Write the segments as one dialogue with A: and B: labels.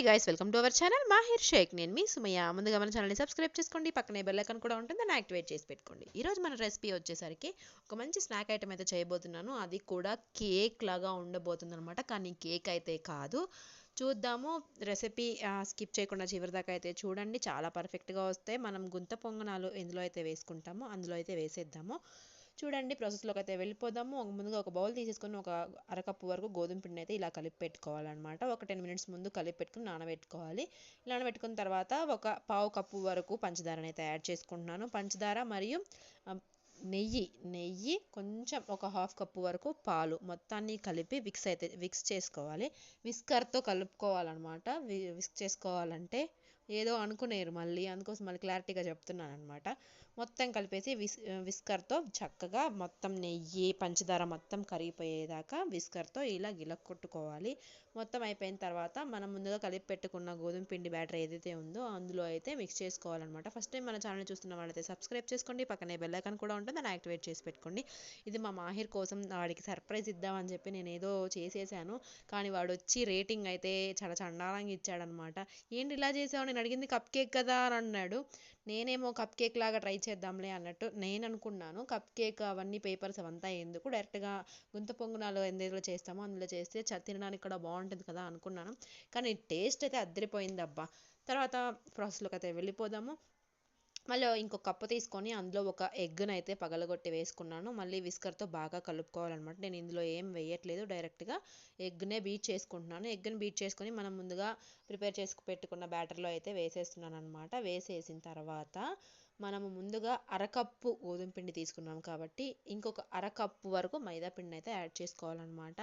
A: Hi guys welcome to our channel Mahir Shaik నేను మీ Sumayya. ముందుగా మన ఛానల్ని సబ్స్క్రైబ్ చేసుకోండి. పక్కనే బెల్ ఐకాన్ కూడా ఉంటుంది. దాన్ని యాక్టివేట్ చేసి పెట్టుకోండి. ఈరోజు మన రెసిపీ వచ్చేసరికి ఒక మంచి స్నాక్ ఐటమ్ అయితే చేయబోతున్నాను. అది కూడా కేక్ లాగా ఉండబోతుంది అనమాట కానీ కేక్ అయితే కాదు. చూద్దాము. రెసిపీ స్కిప్ చేయకుండా చివరి దాకా అయితే చూడండి. చాలా పర్ఫెక్ట్గా వస్తాయి. మనం గుంత పొంగనాలు ఎందులో అయితే వేసుకుంటామో. అందులో అయితే వేసేద్దాము. చూడండి ప్రాసెస్లోకి అయితే వెళ్ళిపోదాము. ఒక ముందుగా ఒక బౌల్ తీసేసుకొని ఒక అరకప్పు వరకు గోధుమ పిండి అయితే ఇలా కలిపి పెట్టుకోవాలన్నమాట. ఒక టెన్ మినిట్స్ ముందు కలిపి పెట్టుకుని నానబెట్టుకోవాలి. నానబెట్టుకున్న తర్వాత ఒక పావు కప్పు వరకు పంచదారని అయితే యాడ్ చేసుకుంటున్నాను. పంచదార మరియు నెయ్యి నెయ్యి కొంచెం ఒక హాఫ్ కప్పు వరకు పాలు మొత్తాన్ని కలిపి విక్స్ అయితే విక్స్ చేసుకోవాలి. విస్కర్తో కలుపుకోవాలన్నమాట. వి- విస్క్ చేసుకోవాలంటే ఏదో అనుకునేరు మళ్ళీ. అందుకోసం మళ్ళీ క్లారిటీగా చెప్తున్నాను అనమాట మొత్తం కలిపేసి విస్ విస్కర్తో చక్కగా మొత్తం నెయ్యి పంచదార మొత్తం కరిగిపోయేదాకా విస్కర్తో ఇలా గిలక్ కొట్టుకోవాలి మొత్తం అయిపోయిన తర్వాత మనం ముందుగా కలిపి పెట్టుకున్న గోధుమ పిండి బ్యాటర్ ఏదైతే ఉందో అందులో అయితే మిక్స్ చేసుకోవాలన్నమాట. ఫస్ట్ టైం మన ఛానల్ చూస్తున్న వాళ్ళైతే సబ్స్క్రైబ్ చేసుకోండి. పక్కనే బెల్ ఐకాన్ కూడా ఉంటుంది. దాన్ని యాక్టివేట్ చేసి పెట్టుకోండి. ఇది మా మాహిర్ కోసం వాడికి సర్ప్రైజ్ ఇద్దామని చెప్పి నేను ఏదో చేసేసాను. కానీ వాడు వచ్చి రేటింగ్ అయితే చాలా చండాలంగా ఇచ్చాడనమాట ఏంటి ఇలా చేసావు? నేను అడిగింది కప్ కేక్ కదా అని అన్నాడు. నేనేమో కప్ కేక్ లాగా ట్రై చేద్దాంలే అన్నట్టు నేను అనుకున్నాను. కప్ కేక్ అవన్నీ పేపర్స్ అవంతా ఎందుకు డైరెక్ట్గా గుంత పొంగనాలు ఎందులో చేస్తామో అందులో చేస్తే తినడానికి కూడా బాగుంటుంది కదా అనుకున్నాను. కానీ టేస్ట్ అయితే అద్దరిపోయింది అబ్బా. తర్వాత ప్రాసెస్లోకి అయితే వెళ్ళిపోదాము. మళ్ళీ ఇంకొక కప్పు తీసుకొని అందులో ఒక ఎగ్గును అయితే పగలగొట్టి వేసుకున్నాను. మళ్ళీ విస్కర్తో బాగా కలుపుకోవాలన్నమాట. నేను ఇందులో ఏం వేయట్లేదు. డైరెక్ట్గా ఎగ్నే బీట్ చేసుకుంటున్నాను. ఎగ్ని బీట్ చేసుకొని మనం ముందుగా ప్రిపేర్ చేసుకు పెట్టుకున్న బ్యాటర్లో అయితే వేసేస్తున్నాను అనమాట వేసేసిన తర్వాత మనము ముందుగా అరకప్పు గోధుమ పిండి తీసుకున్నాం కాబట్టి ఇంకొక అరకప్పు వరకు మైదా పిండిని అయితే యాడ్ చేసుకోవాలన్నమాట.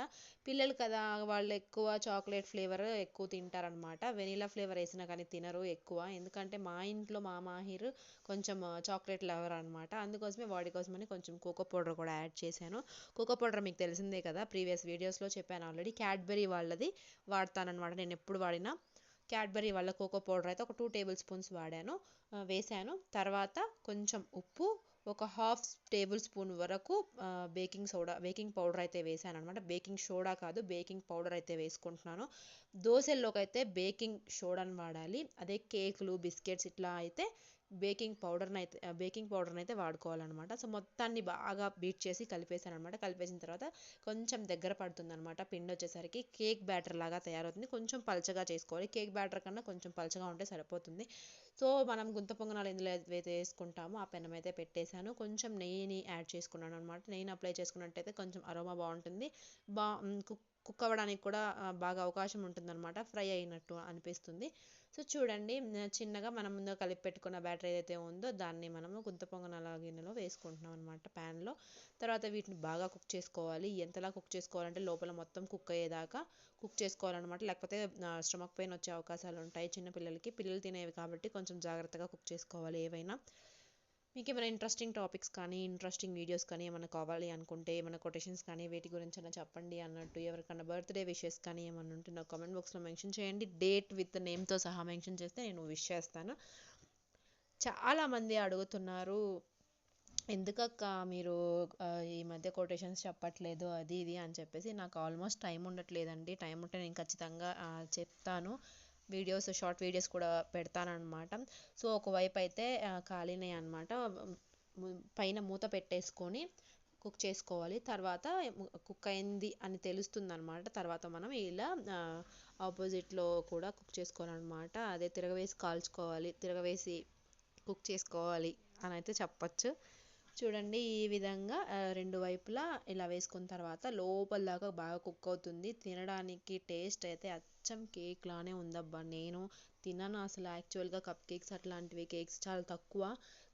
A: పిల్లలు కదా వాళ్ళు ఎక్కువ చాక్లెట్ ఫ్లేవర్ ఎక్కువ తింటారనమాట వెనీలా ఫ్లేవర్ వేసినా కానీ తినరు ఎక్కువ. ఎందుకంటే మా ఇంట్లో మా మాహిర్ కొంచెం చాక్లెట్ లవర్ అనమాట అందుకోసమే వాడి కోసమని కొంచెం కోకో పౌడర్ కూడా యాడ్ చేశాను. కోకో పౌడర్ మీకు తెలిసిందే కదా ప్రీవియస్ వీడియోస్లో చెప్పాను ఆల్రెడీ. క్యాడ్బెరీ వాళ్ళది వాడతానమాట నేను ఎప్పుడు వాడినా క్యాడ్బరీ వల్ల కోకో పౌడర్ అయితే ఒక టూ టేబుల్ స్పూన్స్ వాడాను వేశాను తర్వాత కొంచెం ఉప్పు ఒక హాఫ్ టేబుల్ స్పూన్ వరకు బేకింగ్ సోడా బేకింగ్ పౌడర్ అయితే వేసాను అనమాట బేకింగ్ సోడా కాదు బేకింగ్ పౌడర్ అయితే వేసుకుంటున్నాను. దోశల్లోకి అయితే బేకింగ్ సోడాని వాడాలి అదే కేకులు బిస్కెట్స్ ఇట్లా అయితే బేకింగ్ పౌడర్ని అయితే బేకింగ్ పౌడర్ని అయితే వాడుకోవాలన్నమాట. సో మొత్తాన్ని బాగా బీట్ చేసి కలిపేసాను అనమాట కలిపేసిన తర్వాత కొంచెం దగ్గర పడుతుంది అనమాట పిండి వచ్చేసరికి కేక్ బ్యాటర్ లాగా తయారవుతుంది. కొంచెం పలచగా చేసుకోవాలి. కేక్ బ్యాటర్ కన్నా కొంచెం పలచగా ఉంటే సరిపోతుంది. సో మనం గుంత పొంగనాలు ఎందులో ఏదైతే వేసుకుంటామో ఆ పెనం అయితే పెట్టేశాను. కొంచెం నెయ్యిని యాడ్ చేసుకున్నాను అనమాట నెయ్యిని అప్లై చేసుకున్నట్టయితే కొంచెం అరోమా బాగుంటుంది. బా కుక్ కుక్ అవ్వడానికి కూడా బాగా అవకాశం ఉంటుందన్నమాట. ఫ్రై అయినట్టు అనిపిస్తుంది. సో చూడండి చిన్నగా మనం ముందుగా కలిపి పెట్టుకున్న బ్యాటర్ ఏదైతే ఉందో దాన్ని మనము గుంత పొంగనాల గిన్నెలో వేసుకుంటున్నాం అనమాట ప్యాన్లో. తర్వాత వీటిని బాగా కుక్ చేసుకోవాలి. ఎంతలా కుక్ చేసుకోవాలంటే లోపల మొత్తం కుక్ అయ్యేదాకా కుక్ చేసుకోవాలన్నమాట. లేకపోతే స్టమక్ పెయిన్ వచ్చే అవకాశాలు ఉంటాయి చిన్న పిల్లలకి. పిల్లలు తినేవి కాబట్టి కొంచెం జాగ్రత్తగా కుక్ చేసుకోవాలి ఏవైనా. మీకు ఏమైనా ఇంట్రెస్టింగ్ టాపిక్స్ కానీ ఇంట్రెస్టింగ్ వీడియోస్ కానీ ఏమైనా కావాలి అనుకుంటే ఏమైనా కొటేషన్స్ కానీ వేటి గురించి అయినా చెప్పండి అన్నట్టు ఎవరికైనా బర్త్డే విషెస్ కానీ ఏమైనా ఉంటే నాకు కామెంట్ బాక్స్లో మెన్షన్ చేయండి. డేట్ విత్ నేమ్తో సహా మెన్షన్ చేస్తే నేను విష్ చేస్తాను. చాలామంది అడుగుతున్నారు ఎందుకక్క మీరు ఈ మధ్య కొటేషన్స్ చెప్పట్లేదు అది ఇది అని చెప్పేసి నాకు ఆల్మోస్ట్ టైం ఉండట్లేదండి. టైం ఉంటే నేను ఖచ్చితంగా చెప్తాను. వీడియోస్ షార్ట్ వీడియోస్ కూడా పెడతానన్నమాట. సో ఒకవైపు అయితే ఆ, అనమాట పైన మూత పెట్టేసుకొని కుక్ చేసుకోవాలి. తర్వాత కుక్ అయింది అని తెలుస్తుంది అనమాట తర్వాత మనం ఇలా ఆపోజిట్లో కూడా కుక్ చేసుకోవాలన్నమాట. అదే తిరగవేసి కాల్చుకోవాలి. తిరగవేసి కుక్ చేసుకోవాలి అని అయితే చెప్పచ్చు. చూడండి ఈ విధంగా రెండు వైపులా ఇలా వేసుకున్న తర్వాత లోపల దాకా బాగా కుక్ అవుతుంది. తినడానికి టేస్ట్ అయితే అచ్చం కేక్ లానే ఉందబ్బా. నేను తినను అసలు యాక్చువల్గా కప్ కేక్స్ అట్లాంటివి. కేక్స్ చాలా తక్కువ.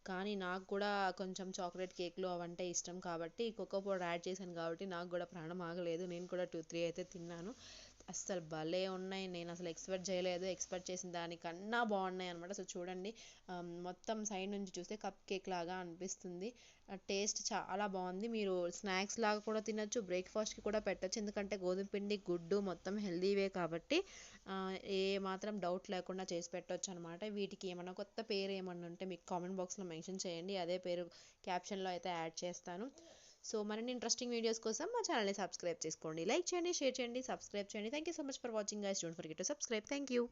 A: కానీ నాకు కూడా కొంచెం చాక్లెట్ కేక్లు అవంటే ఇష్టం కాబట్టి కోకో పౌడర్ యాడ్ చేశాను కాబట్టి నాకు కూడా ప్రాణం ఆగలేదు. నేను కూడా టూ త్రీ అయితే తిన్నాను. అస్సలు భలే ఉన్నాయి. నేను అసలు ఎక్స్పెక్ట్ చేయలేదు. ఎక్స్పెక్ట్ చేసిన దానికన్నా బాగున్నాయి అనమాట సో చూడండి మొత్తం సైడ్ నుంచి చూస్తే కప్ కేక్ లాగా అనిపిస్తుంది. టేస్ట్ చాలా బాగుంది. మీరు స్నాక్స్ లాగా కూడా తినచ్చు బ్రేక్ఫాస్ట్కి కూడా పెట్టొచ్చు. ఎందుకంటే గోధుమ పిండి గుడ్డు మొత్తం హెల్దీవే కాబట్టి ఏ మాత్రం డౌట్ లేకుండా చేసి పెట్టొచ్చు అనమాట వీటికి ఏమైనా కొత్త పేరు ఏమన్నా ఉంటే మీకు కామెంట్ బాక్స్లో మెన్షన్ చేయండి. అదే పేరు క్యాప్షన్లో అయితే యాడ్ చేస్తాను. సో మరిన్ని ఇంట్రెస్టింగ్ వీడియోస్ కోసం మా ఛానల్ని సబ్స్క్రైబ్ చేసుకోండి. లైక్ చేయండి షేర్ చేయండి సబ్స్క్రైబ్ చేయండి. Thank you so much for watching guys don't forget to subscribe thank you